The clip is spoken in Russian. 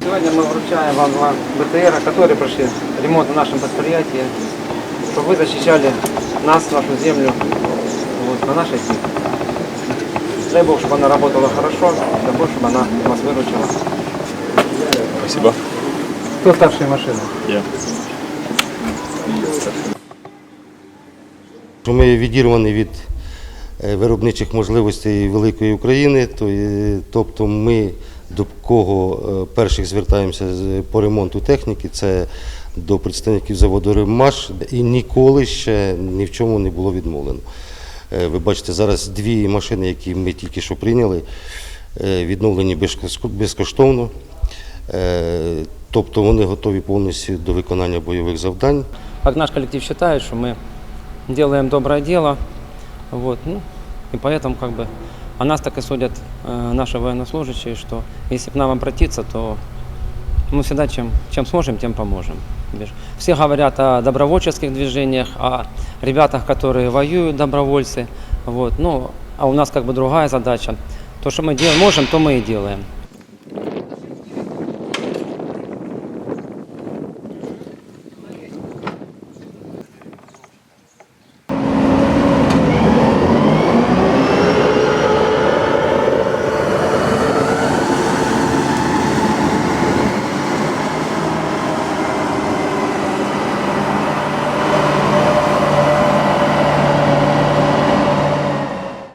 Сегодня мы вручаем вам два БТР, которые прошли ремонт на нашем предприятии, чтобы вы защищали нас, нашу землю, вот, на нашей земле. Дай Бог, чтобы она работала хорошо, дай Бог, чтобы она вас выручила. Спасибо. Кто старший машины? Я. Що Ми відірвані від е, виробничих можливостей великої України, е, тобто ми до кого е, перших звертаємося по ремонту техніки, це до представників заводу «Реммаш», і ніколи ще ні в чому не було відмовлено. Е, Ви бачите, зараз дві машини, які ми тільки що прийняли, е, відновлені безкоштовно. Е, Тобто вони готові повністю до виконання бойових завдань. Как наш коллектив считает, что мы делаем доброе дело, вот, ну, и поэтому как бы о нас так и судят э, наши военнослужащие, что если к нам обратиться, то мы всегда чем, чем сможем, тем поможем. Все говорят о добровольческих движениях, о ребятах, которые воюют, добровольцы, вот, ну, а у нас как бы другая задача. То, что мы делаем, можем, то мы и делаем.